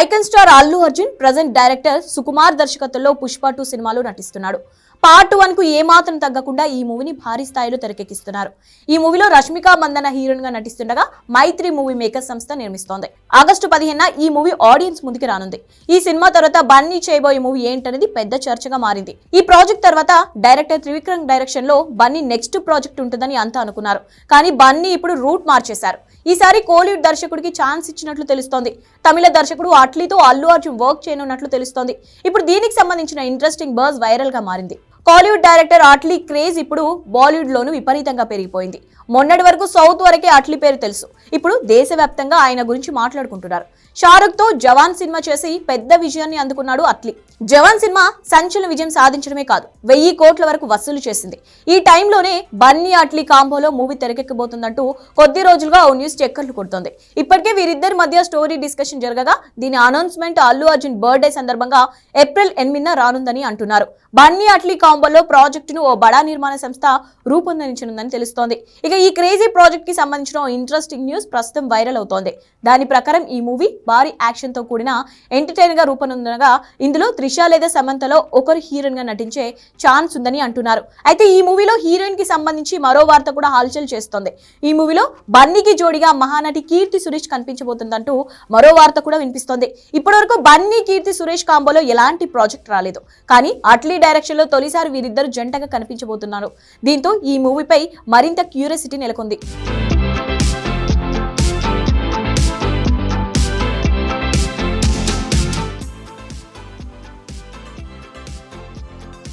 Icon star Allu Arjun present director Sukumar దర్శకత్వంలో Pushpa two సినిమాలో నటిస్తున్నాడు. పార్ట్ వన్కు ఏమాత్రం తగ్గకుండా ఈ మూవీని భారీ స్థాయిలో తెరకెక్కిస్తున్నారు. ఈ మూవీలో రష్మిక మందన హీరోయిన్గా నటిస్తుండగా మైత్రి మూవీ మేకర్ సంస్థ నిర్మిస్తోంది. ఆగస్టు పదిహేన ఈ మూవీ ఆడియన్స్ ముందుకు రానుంది. ఈ సినిమా తర్వాత బన్నీ చేయబోయే మూవీ ఏంటనేది పెద్ద చర్చగా మారింది. ఈ ప్రాజెక్ట్ తర్వాత డైరెక్టర్ త్రివిక్రమ్ డైరెక్షన్లో బన్నీ నెక్స్ట్ ప్రాజెక్ట్ ఉంటుందని అంతా అనుకున్నారు. కానీ బన్నీ ఇప్పుడు రూట్ మార్చేశారు. ఈసారి కోలీవుడ్ దర్శకుడికి ఛాన్స్ ఇచ్చినట్లు తెలుస్తోంది. తమిళ దర్శకుడు అట్లీతో అల్లు అర్జున్ వర్క్ చేయనున్నట్లు తెలుస్తోంది. ఇప్పుడు దీనికి సంబంధించిన ఇంట్రెస్టింగ్ బర్స్ వైరల్గా మారింది. కాలీవుడ్ డైరెక్టర్ అట్లీ క్రేజ్ ఇప్పుడు బాలీవుడ్ లోను విపరీతంగా పెరిగిపోయింది. మొన్నటి వరకు సౌత్ వరకే అట్లీ పేరు తెలుసు. ఇప్పుడు దేశవ్యాప్తంగా ఆయన గురించి మాట్లాడుకుంటున్నారు. షారుఖ్తో జవాన్ సినిమా చేసి పెద్ద విజయాన్ని అందుకున్నాడు అట్లీ జవాన్ సినిమా సంచలన విజయం సాధించడమే కాదు వెయ్యి కోట్ల వరకు వసూలు చేసింది. ఈ టైంలోనే బన్నీ అట్లీ కాంబోలో మూవీ తెరకెక్కబోతుందంటూ కొద్ది రోజులుగా ఓ న్యూస్ చక్కర్లు కొడుతోంది. ఇప్పటికే వీరిద్దరి మధ్య స్టోరీ డిస్కషన్ జరగగా దీని అనౌన్స్మెంట్ అల్లు అర్జున్ బర్త్డే సందర్భంగా ఏప్రిల్ ఎనిమిదిన రానుందని అంటున్నారు. బన్నీ అట్లీ కాంబో కాంబోలో ప్రాజెక్టును ఓ బడా నిర్మాణ సంస్థ రూపొందించనుందని తెలుస్తోంది. ఇక ఈ క్రేజీ ప్రాజెక్ట్కి సంబంధించిన ఇంట్రెస్టింగ్ న్యూస్ ప్రస్తుతం వైరల్ అవుతోంది. దాని ప్రకారం ఈ మూవీ భారీ యాక్షన్తో కూడిన ఎంటర్టైన్గా రూపొందగా ఇందులో త్రిష లేదా సమంతలో ఒకరు హీరోయిన్గా నటించే ఛాన్స్ ఉందని అంటున్నారు. అయితే ఈ మూవీలో హీరోయిన్కి సంబంధించి మరో వార్త కూడా హల్చల్ చేస్తోంది. ఈ మూవీలో బన్నీకి జోడిగా మహానటి కీర్తి సురేష్ కనిపించబోతుందంటూ మరో వార్త కూడా వినిపిస్తోంది. ఇప్పటివరకు బన్నీ కీర్తి సురేష్ కాంబోలో ఎలాంటి ప్రాజెక్ట్ రాలేదు. కానీ అట్లీ డైరెక్షన్లో తొలిసారి వీరిద్దరు జంటగా కనిపించబోతున్నారు. దీంతో ఈ మూవీపై మరింత క్యూరియాసిటీ నెలకొంది.